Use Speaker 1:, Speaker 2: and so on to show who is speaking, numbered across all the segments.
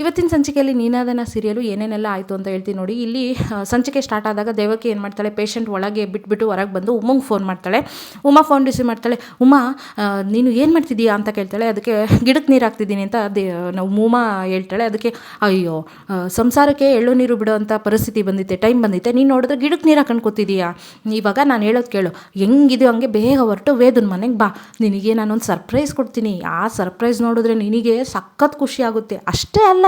Speaker 1: ಇವತ್ತಿನ ಸಂಚಿಕೆಯಲ್ಲಿ ನೀನಾದನ ಸೀರಿಯಲು ಏನೇನೆಲ್ಲ ಆಯಿತು ಅಂತ ಹೇಳ್ತೀನಿ ನೋಡಿ. ಇಲ್ಲಿ ಸಂಚಿಕೆ ಸ್ಟಾರ್ಟ್ ಆದಾಗ ದೇವಕಿ ಏನು ಮಾಡ್ತಾಳೆ? ಪೇಷಂಟ್ ಒಳಗೆ ಬಿಟ್ಬಿಟ್ಟು ಹೊರಗೆ ಬಂದು ಉಮ್ಮಂಗೆ ಫೋನ್ ಮಾಡ್ತಾಳೆ. ಉಮಾ ಫೋನ್ ರಿಸೀವ್ ಮಾಡ್ತಾಳೆ. ಉಮಾ ನೀನು ಏನು ಮಾಡ್ತಿದ್ದೀಯಾ ಅಂತ ಕೇಳ್ತಾಳೆ. ಅದಕ್ಕೆ ಗಿಡಕ್ಕೆ ನೀರು ಹಾಕ್ತಿದ್ದೀನಿ ಅಂತ ದೇ ನಾವು ಉಮಾ ಹೇಳ್ತಾಳೆ. ಅದಕ್ಕೆ, ಅಯ್ಯೋ ಸಂಸಾರಕ್ಕೆ ಎಳ್ಳು ನೀರು ಬಿಡೋ ಅಂಥ ಪರಿಸ್ಥಿತಿ ಬಂದಿತ್ತೆ ಟೈಮ್ ಬಂದಿತ್ತೆ. ನೀನು ನೋಡಿದ್ರೆ ಗಿಡಕ್ಕೆ ನೀರು ಹಾಕೊಂಡು ಕೊತ್ತಿದ್ದೀಯಾ ಇವಾಗ ನಾನು ಹೇಳೋದು ಕೇಳು. ಹೆಂಗಿದೆಯೋ ಹಂಗೆ ಬೇಗ ಹೊರಟು ವೇದನ ಮನೆಗೆ ಬಾ. ನಿನಗೆ ನಾನೊಂದು ಸರ್ಪ್ರೈಸ್ ಕೊಡ್ತೀನಿ. ಆ ಸರ್ಪ್ರೈಸ್ ನೋಡಿದ್ರೆ ನಿನಗೆ ಸಖತ್ ಖುಷಿ ಆಗುತ್ತೆ. ಅಷ್ಟೇ ಅಲ್ಲ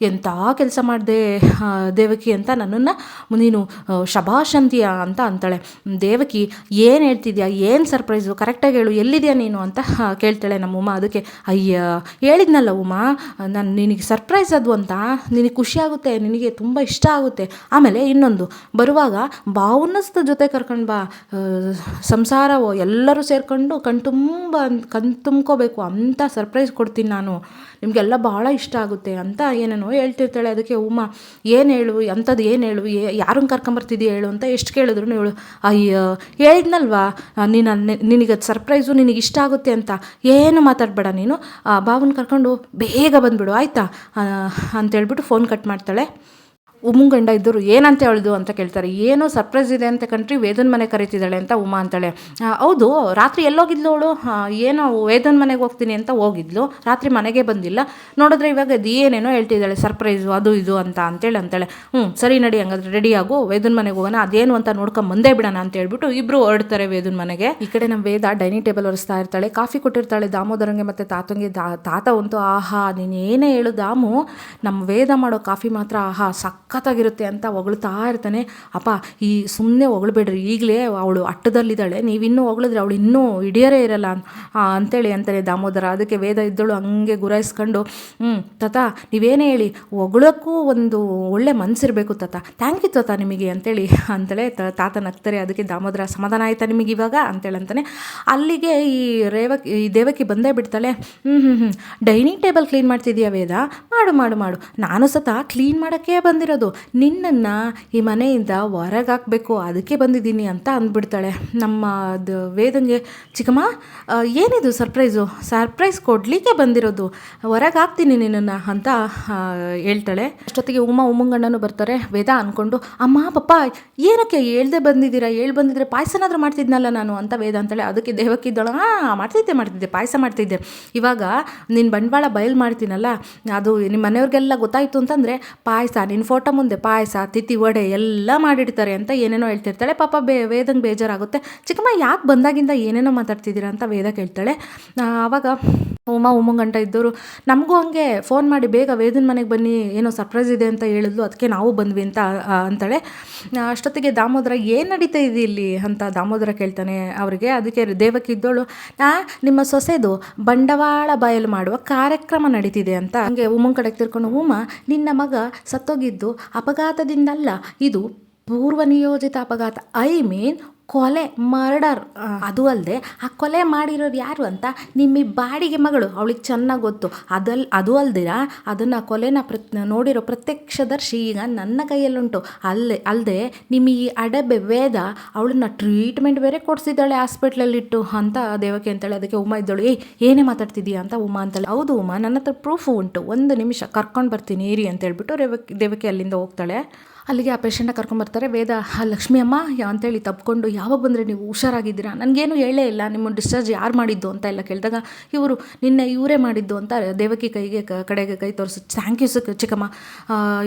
Speaker 1: ಎಂಥ ಕೆಲಸ ಮಾಡಿದೆ ದೇವಕಿ ಅಂತ ನನ್ನನ್ನು, ನೀನು ಶಭಾಶಂತಿಯ ಅಂತ ಅಂತಾಳೆ. ದೇವಕಿ, ಏನು ಹೇಳ್ತಿದ್ಯಾ? ಏನು ಸರ್ಪ್ರೈಸು ಕರೆಕ್ಟಾಗಿ ಹೇಳು, ಎಲ್ಲಿದೆಯಾ ನೀನು ಅಂತ ಕೇಳ್ತಾಳೆ ನಮ್ಮ ಉಮಾ ಅದಕ್ಕೆ, ಅಯ್ಯ, ಹೇಳಿದ್ನಲ್ಲ ಉಮಾ, ನಾನು ನಿನಗೆ ಸರ್ಪ್ರೈಸ್ ಅದು ಅಂತ. ನಿನಗೆ ಖುಷಿ ಆಗುತ್ತೆ, ನಿನಗೆ ತುಂಬ ಇಷ್ಟ ಆಗುತ್ತೆ. ಆಮೇಲೆ ಇನ್ನೊಂದು, ಬರುವಾಗ ಭಾವನಸ್ತ ಜೊತೆ ಕರ್ಕೊಂಡು ಬಾ. ಸಂಸಾರವೋ, ಎಲ್ಲರೂ ಸೇರಿಕೊಂಡು ಕಣ್ತುಂಬ ಕಣ್ ತುಂಬ್ಕೋಬೇಕು. ಅಂತ ಸರ್ಪ್ರೈಸ್ ಕೊಡ್ತೀನಿ ನಾನು. ನಿಮಗೆಲ್ಲ ಭಾಳ ಇಷ್ಟ ಆಗುತ್ತೆ ಅಂತ ಏನೇನೋ ಹೇಳ್ತಿರ್ತಾಳೆ ಅದಕ್ಕೆ ಉಮ್ಮ ಏನು ಹೇಳು? ಅಂಥದ್ದು ಏನು ಹೇಳು? ಏ, ಯಾರನ್ನ ಕರ್ಕೊಂಬರ್ತಿದ್ದೀಯ ಹೇಳು? ಅಂತ ಎಷ್ಟು ಕೇಳಿದ್ರು ಹೇಳು, ಅಯ್ಯೋ, ಹೇಳಿದ್ನಲ್ವಾ? ನೀನು ನಿನಗೆ ಅದು ಸರ್ಪ್ರೈಸು ನಿನಗೆ ಇಷ್ಟ ಆಗುತ್ತೆ ಅಂತ. ಏನು ಮಾತಾಡಬೇಡ ನೀನು. ಆ ಬಾವನ್ನ ಕರ್ಕೊಂಡು ಬೇಗ ಬಂದುಬಿಡು, ಆಯಿತಾ? ಅಂತೇಳ್ಬಿಟ್ಟು ಫೋನ್ ಕಟ್ ಮಾಡ್ತಾಳೆ. ಉಮ್ಮು ಗಂಡ ಇದ್ದರು, ಏನಂತ ಹೇಳಿದು? ಅಂತ ಕೇಳ್ತಾರೆ. ಏನೋ ಸರ್ಪ್ರೈಸ್ ಇದೆ ಅಂತ ಕಂಡ್ರಿ ವೇದನ್ ಮನೆ ಕರಿತಿದ್ದಾಳೆ ಅಂತ ಉಮಾ ಅಂತಾಳೆ. ಹೌದು, ರಾತ್ರಿ ಎಲ್ಲೋಗಿದ್ಲು ಅವಳು? ಏನೋ ವೇದನ್ ಮನೆಗೆ ಹೋಗ್ತೀನಿ ಅಂತ ಹೋಗಿದ್ಲು, ರಾತ್ರಿ ಮನೆಗೆ ಬಂದಿಲ್ಲ. ನೋಡಿದ್ರೆ ಇವಾಗ ಅದು ಏನೇನೋ ಹೇಳ್ತಿದ್ದಾಳೆ ಸರ್ಪ್ರೈಸು ಅದು ಇದು ಅಂತ ಅಂತೇಳಿ ಅಂತಾಳೆ. ಹ್ಞೂ ಸರಿ ನಡಿ, ಹಂಗಾದ್ರೆ ರೆಡಿ ಆಗು, ವೇದನ್ ಮನೆಗೆ ಹೋಗೋಣ, ಅದೇನು ಅಂತ ನೋಡ್ಕೊಂಡು ಬಂದೇ ಬಿಡೋಣ ಅಂತ ಹೇಳ್ಬಿಟ್ಟು ಇಬ್ಬರು ಹೊರಡ್ತಾರೆ ವೇದನ್ ಮನೆಗೆ. ಈ ಕಡೆ ನಮ್ಮ ವೇದ ಡೈನಿಂಗ್ ಟೇಬಲ್ ಒರೆಸ್ತಾ ಇರ್ತಾಳೆ, ಕಾಫಿ ಕೊಟ್ಟಿರ್ತಾಳೆ ದಾಮೋದರಂಗೆ ಮತ್ತು ತಾತಂಗೆ ತಾತ ಅಂತೂ, ಆಹಾ ನೀನು ಏನೇ ಹೇಳು ದಾಮು, ನಮ್ಮ ವೇದ ಮಾಡೋ ಕಾಫಿ ಮಾತ್ರ, ಆಹಾ ಸಖತ್ತಾಗಿರುತ್ತೆ ಅಂತ ಹೊಗಳ್ತಾ ಇರ್ತಾನೆ. ಅಪ್ಪ, ಈ ಸುಮ್ಮನೆ ಹೊಗಳ್ಬೇಡ್ರಿ. ಈಗಲೇ ಅವಳು ಅಟ್ಟದಲ್ಲಿದ್ದಾಳೆ. ನೀವಿನ್ನೂ ಹೊಗಳಿದ್ರೆ ಅವಳು ಇನ್ನೂ ಹಿಡಿಯರೇ ಇರಲ್ಲ ಅಂತೇಳಿ ಅಂತಾನೆ ದಾಮೋದರ. ಅದಕ್ಕೆ ವೇದ ಇದ್ದಳು ಹಂಗೆ ಗುರಾಯಿಸ್ಕೊಂಡು ಹ್ಞೂ ತತಾ, ನೀವೇನೇ ಹೇಳಿ, ಹೊಗಳಕ್ಕೂ ಒಂದು ಒಳ್ಳೆ ಮನಸ್ಸಿರಬೇಕು ತಾತ. ಥ್ಯಾಂಕ್ ಯು ತಾತ ನಿಮಗೆ, ಅಂತೇಳಿ ಅಂತೇಳಿ. ತಾತ ನಗ್ತಾರೆ. ಅದಕ್ಕೆ ದಾಮೋದರ, ಸಮಾಧಾನ ಆಯ್ತಾ ನಿಮಗೆ ಇವಾಗ? ಅಂತೇಳಿ ಅಂತಾನೆ. ಅಲ್ಲಿಗೆ ಈ ರೇವಕಿ, ಈ ದೇವಕಿ ಬಂದೇ ಬಿಡ್ತಾಳೆ. ಹ್ಞೂ ಹ್ಞೂ ಹ್ಞೂ ಡೈನಿಂಗ್ ಟೇಬಲ್ ಕ್ಲೀನ್ ಮಾಡ್ತಿದ್ಯಾ ವೇದ? ಮಾಡು ಮಾಡು ಮಾಡು. ನಾನು ಸತ ಕ್ಲೀನ್ ಮಾಡೋಕ್ಕೆ ಬಂದಿರೋದು. ನಿನ್ನನ್ನು ಈ ಮನೆಯಿಂದ ಹೊರಗೆ ಹಾಕಬೇಕು ಅದಕ್ಕೆ ಬಂದಿದ್ದೀನಿ ಅಂತ ಅಂದ್ಬಿಡ್ತಾಳೆ. ನಮ್ಮ ಅದು ವೇದಂಗೆ, ಚಿಕ್ಕಮ್ಮ ಏನಿದು ಸರ್ಪ್ರೈಸು ಸರ್ಪ್ರೈಸ್ ಕೊಡಲಿಕ್ಕೆ ಬಂದಿರೋದು ಹೊರಗೆ ಹಾಕ್ತೀನಿ ನಿನ್ನನ್ನು ಅಂತ ಹೇಳ್ತಾಳೆ. ಅಷ್ಟೊತ್ತಿಗೆ ಉಮಾ ಉಮ್ಮಂಗಣ್ಣನೂ ಬರ್ತಾರೆ. ವೇದ ಅಂದ್ಕೊಂಡು ಅಮ್ಮ, ಪಪ್ಪ, ಏನಕ್ಕೆ ಹೇಳ್ದೆ ಬಂದಿದ್ದೀರಾ? ಹೇಳಿ ಬಂದಿದ್ರೆ ಪಾಯಸನಾದರೂ ಮಾಡ್ತಿದ್ನಲ್ಲ ನಾನು ಅಂತ ವೇದ ಅಂತಾಳೆ. ಅದಕ್ಕೆ ದೇವಕ್ಕಿದ್ದಳು ಹಾಂ, ಮಾಡ್ತಿದ್ದೆ ಮಾಡ್ತಿದ್ದೆ, ಪಾಯಸ ಮಾಡ್ತಿದ್ದೆ. ಇವಾಗ ನಿನ್ನ ಬಂಡವಾಳ ಬಯಲು ಮಾಡ್ತೀನಲ್ಲ, ಅದು ನಿಮ್ಮ ಮನೆಯವ್ರಿಗೆಲ್ಲ ಗೊತ್ತಾಯಿತು ಅಂತಂದರೆ, ಪಾಯಸ ನಿನ್ನ ಫೋಟೋ ಮುಂದೆ ಪಾಯಸ, ತಿಥಿ, ವಡೆ ಎಲ್ಲ ಮಾಡಿಡ್ತಾರೆ ಅಂತ ಏನೇನೋ ಹೇಳ್ತಿರ್ತಾಳೆ. ಪಾಪ ಬೇ ವೇದಂಗೆ ಬೇಜಾರಾಗುತ್ತೆ. ಚಿಕ್ಕಮ್ಮ ಯಾಕೆ ಬಂದಾಗಿಂದ ಏನೇನೋ ಮಾತಾಡ್ತಿದ್ದೀರಾ ಅಂತ ವೇದ ಕೇಳ್ತಾಳೆ. ಆವಾಗ ಉಮಾ ಗಂಟ ಇದ್ದವರು ನಮಗೂ ಹಂಗೆ ಫೋನ್ ಮಾಡಿ ಬೇಗ ವೇದನ ಮನೆಗೆ ಬನ್ನಿ, ಏನೋ ಸರ್ಪ್ರೈಸ್ ಇದೆ ಅಂತ ಹೇಳಿದ್ಲು ಅದಕ್ಕೆ ನಾವು ಬಂದ್ವಿ ಅಂತ ಅಂತಾಳೆ. ಅಷ್ಟೊತ್ತಿಗೆ ದಾಮೋದರ, ಏನು ನಡೀತಾ ಇದೆ ಇಲ್ಲಿ? ಅಂತ ದಾಮೋದರ ಕೇಳ್ತಾನೆ ಅವರಿಗೆ. ಅದಕ್ಕೆ ದೇವಕ್ಕಿದ್ದೋಳು ನಾ ನಿಮ್ಮ ಸೊಸೆದು ಬಂಡವಾಳ ಬಯಲು ಮಾಡುವ ಕಾರ್ಯಕ್ರಮ ನಡೀತಿದೆ ಅಂತ. ಹಂಗೆ ಉಮ್ಮನ್ ಕಡೆಗೆ ತಿರ್ಕೊಂಡು, ಉಮಾ, ನಿನ್ನ ಮಗ ಸತ್ತೋಗಿದ್ದು ಅಪಘಾತದಿಂದಲ್ಲ. ಇದು ಪೂರ್ವ ನಿಯೋಜಿತ ಅಪಘಾತ. ಐ ಮೀನ್ ಕೊಲೆ ಮರ್ಡರ್. ಅದು ಅಲ್ಲದೆ ಆ ಕೊಲೆ ಮಾಡಿರೋರು ಯಾರು ಅಂತ ನಿಮ್ಮ ಈ ಬಾಡಿಗೆ ಮಗಳು ಅವಳಿಗೆ ಚೆನ್ನಾಗಿ ಗೊತ್ತು. ಅದಲ್ ಅದು ಅಲ್ದಿರ ಅದನ್ನು ಕೊಲೆನ ಪ್ರತ್ ನೋಡಿರೋ ಪ್ರತ್ಯಕ್ಷದರ್ಶಿ ಈಗ ನನ್ನ ಕೈಯಲ್ಲುಂಟು. ಅಲ್ಲೇ ಅಲ್ಲದೆ ನಿಮ್ಮ ಈ ಅಡಬೆ ವೇದ ಅವಳನ್ನ ಟ್ರೀಟ್ಮೆಂಟ್ ಬೇರೆ ಕೊಡಿಸಿದ್ದಾಳೆ ಹಾಸ್ಪಿಟ್ಲಲ್ಲಿಟ್ಟು ಅಂತ ದೇವಕ್ಕೆ ಅಂತೇಳಿ ಅದಕ್ಕೆ ಉಮಾ ಇದ್ದಳು. ಏಯ್ ಏನೇ ಮಾತಾಡ್ತಿದ್ದೀಯಾ ಅಂತ ಉಮಾ ಅಂತೇಳಿ. ಹೌದು ಉಮಾ ನನ್ನ ಹತ್ರ ಪ್ರೂಫು ಉಂಟು. ಒಂದು ನಿಮಿಷ ಕರ್ಕೊಂಡು ಬರ್ತೀನಿ ಇರಿ ಅಂತ ಹೇಳ್ಬಿಟ್ಟು ರೇವಕ್ಕೆ ದೇವಕ್ಕೆ ಅಲ್ಲಿಂದ ಹೋಗ್ತಾಳೆ. ಅಲ್ಲಿಗೆ ಆ ಪೇಷಂಟ್ನ ಕರ್ಕೊಂಬರ್ತಾರೆ ವೇದ ಲಕ್ಷ್ಮಿ ಅಮ್ಮ ಅಂತೇಳಿ ತಪ್ಕೊಂಡು ಯಾವಾಗ ಬಂದರೆ ನೀವು ಹುಷಾರಾಗಿದ್ದೀರಾ? ನನಗೇನು ಹೇಳೇ ಇಲ್ಲ. ನಿಮ್ಮ ಡಿಸ್ಚಾರ್ಜ್ ಯಾರು ಮಾಡಿದ್ದು ಅಂತ ಎಲ್ಲ ಕೇಳಿದಾಗ, ಇವರು, ನಿನ್ನೆ ಇವರೇ ಮಾಡಿದ್ದು ಅಂತ ದೇವಕಿ ಕೈಗೆ ಕಡೆಗೆ ಕೈ ತೋರಿಸಿ. ಥ್ಯಾಂಕ್ ಯು ಸಿಕ್ ಚಿಕ್ಕಮ್ಮ.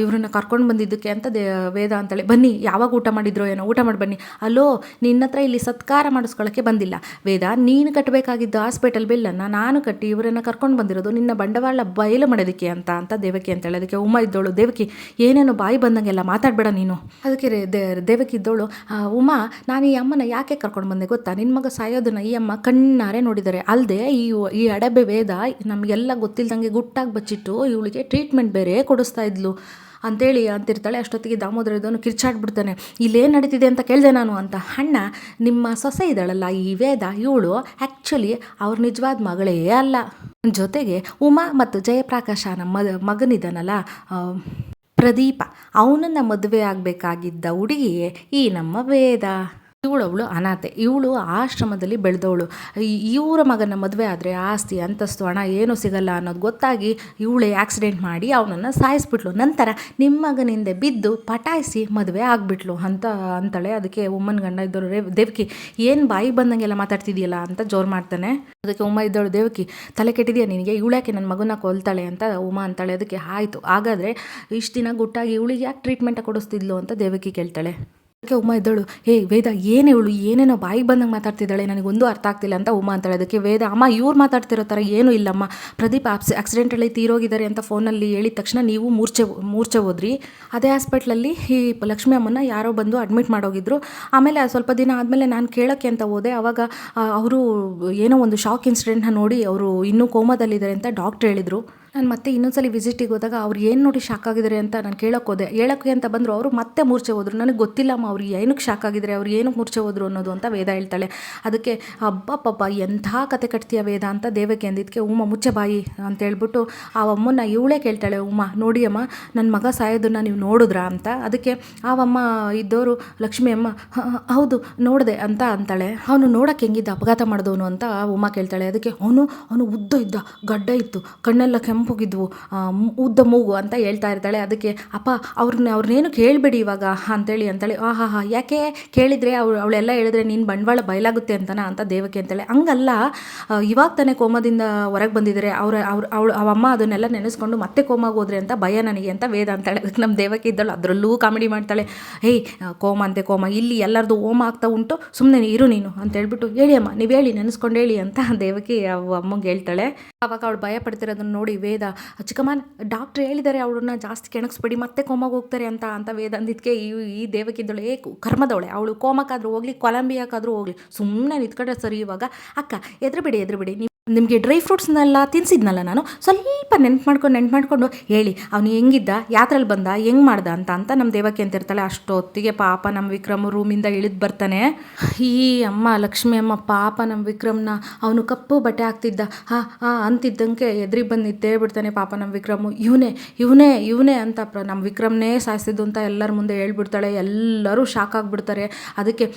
Speaker 1: ಇವರನ್ನ ಕರ್ಕೊಂಡು ಬಂದಿದ್ದಕ್ಕೆ ಅಂತ ದೇ, ವೇದ ಅಂತೇಳಿ, ಬನ್ನಿ, ಯಾವಾಗ ಊಟ ಮಾಡಿದ್ರೋ ಏನೋ, ಊಟ ಮಾಡಿ ಬನ್ನಿ. ಅಲ್ಲೋ ನಿನ್ನ ಹತ್ರ ಇಲ್ಲಿ ಸತ್ಕಾರ ಮಾಡಿಸ್ಕೊಳ್ಳೋಕ್ಕೆ ಬಂದಿಲ್ಲ. ವೇದ, ನೀನು ಕಟ್ಟಬೇಕಾಗಿದ್ದು ಹಾಸ್ಪಿಟಲ್ ಬಿಲ್ಲನ್ನು ನಾನು ಕಟ್ಟಿ ಇವರನ್ನು ಕರ್ಕೊಂಡು ಬಂದಿರೋದು ನಿನ್ನ ಬಂಡವಾಳ ಬಯಲು ಮಾಡೋದಕ್ಕೆ ಅಂತ ಅಂತ ದೇವಕಿ ಅಂತೇಳಿ, ಅದಕ್ಕೆ ಉಮ್ಮ ಇದ್ದೋಳು ದೇವಕಿ, ಏನೇನೋ ಬಾಯಿ ಬಂದಂಗೆಲ್ಲ ಮಾತಾಡಬೇಡ ನೀನು. ಅದಕ್ಕೆ ದೇ- ದೇವಕಿ ಇದ್ದೋಳು ಉಮಾ, ನಾನು ಈ ಅಮ್ಮನ ಯಾಕೆ ಕರ್ಕೊಂಡು ಬಂದೆ ಗೊತ್ತಾ? ನಿನ್ನ ಮಗ ಸಾಯೋದನ್ನ ಈ ಅಮ್ಮ ಕಣ್ಣಾರೆ ನೋಡಿದ್ದಾರೆ. ಅಲ್ಲದೆ ಈ ಈ ಅಡಬೆ ವೇದ ನಮಗೆಲ್ಲ ಗೊತ್ತಿಲ್ದಂಗೆ ಗುಟ್ಟಾಗಿ ಬಚ್ಚಿಟ್ಟು ಇವಳಿಗೆ ಟ್ರೀಟ್ಮೆಂಟ್ ಬೇರೆ ಕೊಡಿಸ್ತಾ ಇದ್ಲು. ಅಂತೇಳಿ ಅಂತಿರ್ತಾಳೆ. ಅಷ್ಟೊತ್ತಿಗೆ ದಾಮೋದರ ಇದನ್ನು ಕಿರ್ಚಾಡ್ಬಿಡ್ತಾನೆ. ಇಲ್ಲೇನು ನಡೀತಿದೆ ಅಂತ ಕೇಳಿದೆ ನಾನು ಅಂತ. ಅಣ್ಣ, ನಿಮ್ಮ ಸೊಸೆ ಇದ್ದಾಳಲ್ಲ ಈ ವೇದ? ಇವಳು ಆ್ಯಕ್ಚುಲಿ ಅವ್ರ ನಿಜವಾದ ಮಗಳೇ ಅಲ್ಲ. ಜೊತೆಗೆ ಉಮಾ ಮತ್ತು ಜಯಪ್ರಕಾಶ ನಮ್ಮ ಮಗನಿದ್ದಾನಲ್ಲ ಪ್ರದೀಪ. ಅವನನ್ನು ಮದುವೆ ಆಗಬೇಕಾಗಿದ್ದ ಹುಡುಗಿಯೇ ಈ ನಮ್ಮ ವೇದ. ಇವಳು ಅವಳು ಅನಾಥೆ. ಇವಳು ಆಶ್ರಮದಲ್ಲಿ ಬೆಳೆದವಳು. ಇವರ ಮಗನ ಮದುವೆ ಆದರೆ ಆಸ್ತಿ, ಅಂತಸ್ತು, ಹಣ ಏನೂ ಸಿಗಲ್ಲ ಅನ್ನೋದು ಗೊತ್ತಾಗಿ ಇವಳೇ ಆಕ್ಸಿಡೆಂಟ್ ಮಾಡಿ ಅವನನ್ನು ಸಾಯಿಸ್ಬಿಟ್ಲು. ನಂತರ ನಿಮ್ಮ ಮಗನಿಂದ ಬಿದ್ದು ಪಟಾಯಿಸಿ ಮದುವೆ ಆಗಿಬಿಟ್ಲು ಅಂತ ಅಂತಾಳೆ. ಅದಕ್ಕೆ ಉಮ್ಮನ ಗಂಡ ಇದ್ದವರು ರೇ ದೇವಕಿ, ಏನು ಬಾಯಿ ಬಂದಂಗೆಲ್ಲ ಮಾತಾಡ್ತಿದೆಯಲ್ಲ ಅಂತ ಜೋರು ಮಾಡ್ತಾನೆ. ಅದಕ್ಕೆ ಉಮ್ಮ ಇದ್ದವಳು ದೇವಕಿ, ತಲೆ ಕೆಟ್ಟಿದೆಯಾ ನಿನಗೆ? ಇವಳ್ಯಾಕೆ ನನ್ನ ಮಗನ ಕೊಲ್ತಾಳೆ ಅಂತ ಉಮ್ಮ ಅಂತಾಳೆ. ಅದಕ್ಕೆ ಆಯಿತು. ಹಾಗಾದರೆ ಇಷ್ಟು ದಿನ ಗುಟ್ಟಾಗಿ ಇವಳಿಗೆ ಯಾಕೆ ಟ್ರೀಟ್ಮೆಂಟ್ ಕೊಡಿಸ್ತಿದ್ಲು ಅಂತ ದೇವಕಿ ಕೇಳ್ತಾಳೆ. ಅದಕ್ಕೆ ಉಮಾ ಇದ್ದಳು, ಹೇ ವೇದ, ಏನೇ ಇವಳು ಏನೇನೋ ಬಾಯಿಗೆ ಬಂದಂಗೆ ಮಾತಾಡ್ತಿದ್ದಾಳೆ? ನನಗೊಂದು ಅರ್ಥ ಆಗ್ತಿಲ್ಲ ಅಂತ ಉಮಾ ಅಂತಾಳೆ. ಅದಕ್ಕೆ ವೇದ, ಅಮ್ಮ, ಇವ್ರು ಮಾತಾಡ್ತಿರೋ ಥರ ಏನೂ ಇಲ್ಲಮ್ಮ. ಪ್ರದೀಪ್ ಆಪ್ಸ್ ಆಕ್ಸಿಡೆಂಟಲ್ಲಿ ತೀರೋಗಿದ್ದಾರೆ ಅಂತ ಫೋನಲ್ಲಿ ಹೇಳಿದ ತಕ್ಷಣ ನೀವು ಮೂರ್ಛೆ ಮೂರ್ಛೆ ಹೋದ್ರಿ. ಅದೇ ಹಾಸ್ಪಿಟ್ಲಲ್ಲಿ ಈ ಲಕ್ಷ್ಮಿ ಅಮ್ಮನ ಯಾರೋ ಬಂದು ಅಡ್ಮಿಟ್ ಮಾಡೋಗಿದ್ರು. ಆಮೇಲೆ ಸ್ವಲ್ಪ ದಿನ ಆದಮೇಲೆ ನಾನು ಕೇಳೋಕ್ಕೆ ಅಂತ ಹೋದೆ. ಆವಾಗ ಅವರು ಏನೋ ಒಂದು ಶಾಕ್ ಇನ್ಸಿಡೆಂಟ್ನ ನೋಡಿ ಅವರು ಇನ್ನೂ ಕೋಮದಲ್ಲಿದ್ದಾರೆ ಅಂತ ಡಾಕ್ಟ್ರ್ ಹೇಳಿದರು. ನಾನು ಮತ್ತೆ ಇನ್ನೊಂದ್ಸಲಿ ವಿಸಿಟಿಗೆ ಹೋದಾಗ ಅವ್ರು ಏನು ನೋಡಿ ಶಾಕ್ ಆಗಿದ್ದಾರೆ ಅಂತ ನಾನು ಕೇಳೋಕೆ ಹೋದೆ. ಹೇಳೋಕ್ಕೆ ಅಂತ ಬಂದರು ಅವರು ಮತ್ತೆ ಮೂರ್ಛೆ ಹೋದರು. ನನಗೆ ಗೊತ್ತಿಲ್ಲಮ್ಮ ಅವ್ರು ಏನಕ್ಕೆ ಶಾಕ್ ಆಗಿದ್ದಾರೆ ಅವ್ರು ಏನಕ್ಕೆ ಮೂರ್ಛೆ ಹೋದರು ಅನ್ನೋದು ಅಂತ ವೇದ ಹೇಳ್ತಾಳೆ. ಅದಕ್ಕೆ ಅಬ್ಬಪ್ಪಬ್ಬ ಎಂಥ ಕತೆ ಕಟ್ತೀಯ ವೇದ ಅಂತ ದೇವಕ್ಕೆ ಅಂದಿದ್ದಕ್ಕೆ ಉಮ್ಮ ಮುಚ್ಚೆ ಬಾಯಿ ಅಂತ ಹೇಳ್ಬಿಟ್ಟು ಆ ಅಮ್ಮನ ಇವಳೇ ಕೇಳ್ತಾಳೆ ಉಮ್ಮ ನೋಡಿ ಅಮ್ಮ ನನ್ನ ಮಗ ಸಾಯೋದನ್ನ ನೀವು ನೋಡಿದ್ರಾ ಅಂತ? ಅದಕ್ಕೆ ಆ ಅಮ್ಮ ಇದ್ದವರು ಲಕ್ಷ್ಮಿ ಅಮ್ಮ "ಹ, ಹ, ಹೌದು ನೋಡಿದೆ ಅಂತ ಅಂತಾಳೆ. ಅವನು ನೋಡೋಕೆ ಹೆಂಗಿದ್ದ ಅಪಘಾತ ಮಾಡಿದವನು ಅಂತ ಉಮ್ಮ ಕೇಳ್ತಾಳೆ. ಅದಕ್ಕೆ ಅವನು ಅವನು ಉದ್ದ ಇದ್ದ ಗಡ್ಡ ಇತ್ತು ಕಣ್ಣೆಲ್ಲ ಕೆಂಪುಗಿದ್ವು ಉದ್ದ ಮೂಗು ಅಂತ ಹೇಳ್ತಾ ಇರ್ತಾಳೆ. ಅದಕ್ಕೆ, ಅಪ್ಪ ಅವ್ರನ್ನ ಅವ್ರನ್ನೇನು ಕೇಳಬೇಡಿ ಇವಾಗ, ಅಂತೇಳಿ ಅಂತಾಳೆ. ಆ ಹಾ ಹಾ ಯಾಕೆ? ಕೇಳಿದರೆ ಅವಳು, ಅವಳೆಲ್ಲ ಹೇಳಿದ್ರೆ ನೀನು ಬಂಡವಾಳ ಬಯಲಾಗುತ್ತೆ ಅಂತನಾ? ಅಂತ ದೇವಕ್ಕೆ ಅಂತೇಳಿ. ಹಂಗಲ್ಲ ಇವಾಗ ತಾನೇ ಕೋಮದಿಂದ ಹೊರಗೆ ಬಂದಿದ್ದಾರೆ. ಅವ್ರ ಅವ್ರ, ಅವಳು ಅವಮ್ಮ ಅದನ್ನೆಲ್ಲ ನೆನೆಸ್ಕೊಂಡು ಮತ್ತೆ ಕೋಮಗೆ ಹೋದ್ರೆ ಅಂತ ಭಯ ನನಗೆ ಅಂತ ವೇದ ಅಂತಾಳೆ. ನಮ್ಮ ದೇವಕ್ಕೆ ಇದ್ದಳು, ಅದರಲ್ಲೂ ಕಾಮಿಡಿ ಮಾಡ್ತಾಳೆ. ಹೇಯ್ ಕೋಮ ಅಂತೆ, ಕೋಮ, ಇಲ್ಲಿ ಎಲ್ಲರದು ಓಮ ಆಗ್ತಾ ಉಂಟು ಸುಮ್ಮನೆ ಇರು ನೀನು, ಅಂತ ಹೇಳ್ಬಿಟ್ಟು, ಹೇಳಿ ಅಮ್ಮ, ನೀವು ಹೇಳಿ, ನೆನೆಸ್ಕೊಂಡು ಹೇಳಿ, ಅಂತ ದೇವಕಿ ಅವ ಅಮ್ಮಂಗೆ ಹೇಳ್ತಾಳೆ. ಅವಾಗ ಅವಳು ಭಯ ಪಡ್ತಿರೋದನ್ನ ನೋಡಿ ವೇದ. ಚಿಕ್ಕಮ್ಮ ಡಾಕ್ಟ್ರ್ ಹೇಳಿದ್ದಾರೆ, ಅವಳನ್ನ ಜಾಸ್ತಿ ಕೆಣಗಿಸ್ಬೇಡಿ, ಮತ್ತೆ ಕೋಮಾಗ ಹೋಗ್ತಾರೆ ಅಂತ ಅಂತ ವೇದ ಅಂದಿದ್ದಕ್ಕೆ ಈ ಈ ದೇವಕಿದ್ದಳು ಏ ಕರ್ಮದವಳೆ. ಅವಳು ಕೋಮಕ್ಕಾದ್ರೂ ಹೋಗ್ಲಿ ಕೊಲಂಬಿಯಾಕಾದ್ರೂ ಹೋಗ್ಲಿ. ಸುಮ್ಮನೆ ನಿಂತ್ಕೊಂಡ್ರೆ ಸರಿ ಇವಾಗ. ಅಕ್ಕ, ಎದ್ರಬೇಡಿ ಎದ್ರಬೇಡಿ. ನೀವು ನಿಮಗೆ ಡ್ರೈ ಫ್ರೂಟ್ಸ್ನೆಲ್ಲ ತಿನ್ಸಿದ್ನಲ್ಲ ನಾನು, ಸ್ವಲ್ಪ ನೆನ್ಪು ಮಾಡ್ಕೊಂಡು ನೆನ್ಪು ಮಾಡಿಕೊಂಡು ಹೇಳಿ, ಅವನು ಹೆಂಗಿದ್ದ ಯಾತ್ರಲ್ಲಿ ಬಂದ, ಹೆಂಗೆ ಮಾಡ್ದ ಅಂತ ಅಂತ ನಮ್ಮ ದೇವಕ್ಕೆ ಅಂತ ಇರ್ತಾಳೆ, ಅಷ್ಟೊತ್ತಿಗೆ ಪಾಪ ನಮ್ಮ ವಿಕ್ರಮ್ ರೂಮಿಂದ ಇಳಿದು ಬರ್ತಾನೆ. ಈ ಅಮ್ಮ, ಲಕ್ಷ್ಮಿ ಅಮ್ಮ, ಪಾಪ ನಮ್ಮ ವಿಕ್ರಮ್ನ, ಅವನು ಕಪ್ಪು ಬಟ್ಟೆ ಹಾಕ್ತಿದ್ದ, ಹಾ ಹಾ ಅಂತಿದ್ದಂಗೆ ಎದ್ರಿಗೆ ಬಂದು ನಿದ್ದೇ ಬಿಡ್ತಾನೆ ಪಾಪ ನಮ್ಮ ವಿಕ್ರಮು. ಇವನೇ ಇವನೇ ಇವನೇ ಅಂತ ಪ್ರ ನಮ್ಮ ವಿಕ್ರಮ್ನೇ ಸಾಯಿಸಿದ್ದು ಅಂತ ಎಲ್ಲರ ಮುಂದೆ ಹೇಳ್ಬಿಡ್ತಾಳೆ, ಎಲ್ಲರೂ ಶಾಕ್ ಆಗಿಬಿಡ್ತಾರೆ. ಅದಕ್ಕೆ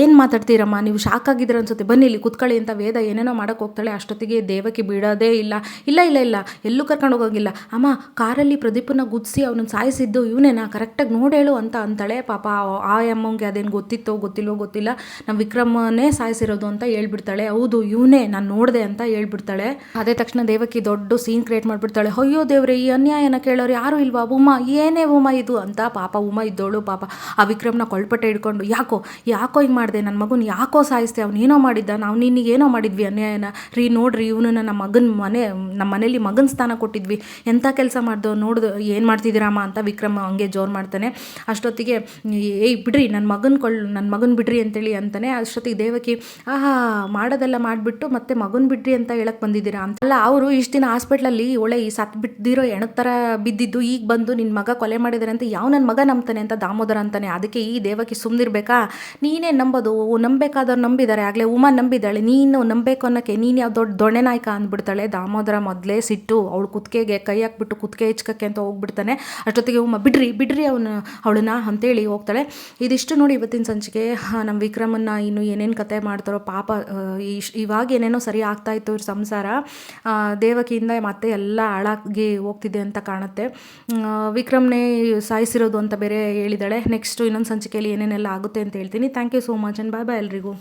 Speaker 1: ಏನು ಮಾತಾಡ್ತೀರಮ್ಮ, ನೀವು ಶಾಕ್ ಆಗಿದ್ದೀರ ಅನ್ಸುತ್ತೆ, ಬನ್ನಿ ಇಲ್ಲಿ ಕುತ್ಕೊಳ್ಳಿ ಅಂತ ವೇದ ಏನೇನೋ ಮಾಡೋಕ್ಕೆ ಹೋಗ್ತಾಳೆ ಅಷ್ಟೊತ್ತಿಗೆ ದೇವಕ್ಕೆ ಬಿಡೋದೇ ಇಲ್ಲ. ಇಲ್ಲ ಇಲ್ಲ ಇಲ್ಲ, ಎಲ್ಲೂ ಕರ್ಕೊಂಡು ಹೋಗೋಂಗಿಲ್ಲ. ಅಮ್ಮ, ಕಾರಲ್ಲಿ ಪ್ರದೀಪನ ಗುದ್ದಿಸಿ ಅವನನ್ನು ಸಾಯಿಸಿದ್ದು ಇವನೇನಾ? ಕರೆಕ್ಟಾಗಿ ನೋಡೇಳು ಅಂತ ಅಂತಾಳೆ. ಪಾಪ ಆ- ಅಮ್ಮಂಗೆ ಅದೇನು ಗೊತ್ತಿತ್ತೋ, ಗೊತ್ತಿಲ್ವೋ, ಗೊತ್ತಿಲ್ಲ. ನಮ್ಮ ವಿಕ್ರಮನೇ ಸಾಯಿಸಿರೋದು ಅಂತ ಹೇಳ್ಬಿಡ್ತಾಳೆ. ಹೌದು, ಇವನೇ, ನಾನು ನೋಡಿದೆ ಅಂತ ಹೇಳ್ಬಿಡ್ತಾಳೆ. ಅದೇ ತಕ್ಷಣ ದೇವಕಿ ದೊಡ್ಡ ಸೀನ್ ಕ್ರಿಯೇಟ್ ಮಾಡಿಬಿಡ್ತಾಳೆ. ಅಯ್ಯೋ ದೇವ್ರೆ, ಈ ಅನ್ಯಾಯನ ಕೇಳೋರು ಯಾರು ಇಲ್ವಾ? ಉಮಾ, ಏನೇ ಉಮಾ ಇದು ಅಂತ ಪಾಪ ಉಮಾ ಇದ್ದೋಳು ಪಾಪ. ಆ ವಿಕ್ರಮ್ನ ಕೊಳ್ಪಟ್ಟೆ ಹಿಡ್ಕೊಂಡು, ಯಾಕೋ ಯಾಕೋ ಹಿಂಗೆ ಮಾಡಿದೆ? ನನ್ನ ಮಗನ ಯಾಕೋ ಸಾಯಿಸ್ತೆ ಅವ್ನು ಏನೋ ಮಾಡಿದ್ದ? ನಾವು ನಿನಗೇನೋ ಮಾಡಿದ್ವಿ ಅನ್ಯಾಯನ. ರೀ, ನೋಡ್ರಿ ಇವನು ನನ್ನ ಮಗನ ಮನೆ, ನಮ್ಮ ಮನೇಲಿ ಮಗನ ಸ್ಥಾನ ಕೊಟ್ಟಿದ್ವಿ. ಎಂಥ ಕೆಲಸ ಮಾಡ್ದು ನೋಡ್ದು, ಏನು ಮಾಡ್ತಿದ್ದೀರಮ್ಮ ಅಂತ ವಿಕ್ರಮ್ ಹಂಗೆ ಜೋರು ಮಾಡ್ತಾನೆ. ಅಷ್ಟೊತ್ತಿಗೆ, ಏಯ್, ಬಿಡ್ರಿ ನನ್ನ ಮಗನ ಕೊಳ್ಳ ನನ್ನ ಮಗನ ಬಿಡ್ರಿ ಅಂತೇಳಿ ಅಂತಾನೆ. ಅಷ್ಟೊತ್ತಿಗೆ ದೇವಕಿ, ಆಹಾ, ಮಾಡೋದೆಲ್ಲ ಮಾಡಿಬಿಟ್ಟು ಮತ್ತೆ ಮಗನ ಬಿಡ್ರಿ ಅಂತ ಹೇಳಕ್ಕೆ ಬಂದಿದ್ದೀರಾ? ಅಂತಲ್ಲ ಅವರು ಇಷ್ಟು ದಿನ ಹಾಸ್ಪಿಟ್ಲಲ್ಲಿ, ಒಳ್ಳೆ ಈ ಸತ್ ಬಿದ್ದಿರೋ ಎಣದ ಥರ ಬಿದ್ದಿದ್ದು, ಈಗ ಬಂದು ನಿನ್ನ ಮಗ ಕೊಲೆ ಮಾಡಿದ್ದಾರೆ ಅಂತ ಯಾವ ನನ್ನ ಮಗ ನಂಬ್ತಾನೆ ಅಂತ ದಾಮೋದರ ಅಂತಾನೆ. ಅದಕ್ಕೆ ಈ ದೇವಕಿ ಸುಮ್ಮನಿರ್ಬೇಕಾ ನೀನೇ ನಂಬೋದು, ನಂಬೇಕಾದವ್ರು ನಂಬಿದ್ದಾರೆ. ಆಗಲೇ ಉಮಾ ನಂಬಿದ್ದಾಳೆ. ನೀನು ನಂಬಬೇಕು ಅನ್ನೋಕ್ಕೆ ನೀನು ಯಾವ ದೊಡ್ಡ ದೊಣ್ಣೆ ನಾಯಕ ಅಂದ್ಬಿಡ್ತಾಳೆ, ದಾಮೋದರ ಮೊದಲೇ ಸಿಟ್ಟು, ಅವಳು ಕುತ್ತಿಗೆಗೆ ಕೈ ಹಾಕ್ಬಿಟ್ಟು ಕುತ್ತಿಗೆ ಹೆಚ್ಕಕ್ಕೆ ಅಂತ ಹೋಗ್ಬಿಡ್ತಾನೆ. ಅಷ್ಟೊತ್ತಿಗೆ ಉಮ್ಮ ಬಿಡ್ರಿ ಬಿಡ್ರಿ ಅವನು, ಅವಳನ್ನ ಅಂತೇಳಿ ಹೋಗ್ತಾಳೆ. ಇದಿಷ್ಟು ನೋಡಿ ಇವತ್ತಿನ ಸಂಚಿಕೆ ನಮ್ಮ ವಿಕ್ರಮನ್ನ ಇನ್ನು ಏನೇನು ಕತೆ ಮಾಡ್ತಾರೋ, ಪಾಪ ಇವಾಗ ಏನೇನೋ ಸರಿ ಆಗ್ತಾಯಿತ್ತು ಇವ್ರ ಸಂಸಾರ. ದೇವಕಿಯಿಂದ ಮತ್ತೆ ಎಲ್ಲ ಹಾಳಾಗಿ ಹೋಗ್ತಿದೆ ಅಂತ ಕಾಣುತ್ತೆ. ವಿಕ್ರಮ್ನೇ ಸಾಯಿಸಿರೋದು ಅಂತ ಬೇರೆ ಹೇಳಿದಾಳೆ ನೆಕ್ಸ್ಟು ಇನ್ನೊಂದು ಸಂಚಿಕೆಯಲ್ಲಿ ಏನೇನೆಲ್ಲ ಆಗುತ್ತೆ ಅಂತ ಹೇಳ್ತೀನಿ. Thank you so much and bye bye ಎಲ್ರಿಗೂ.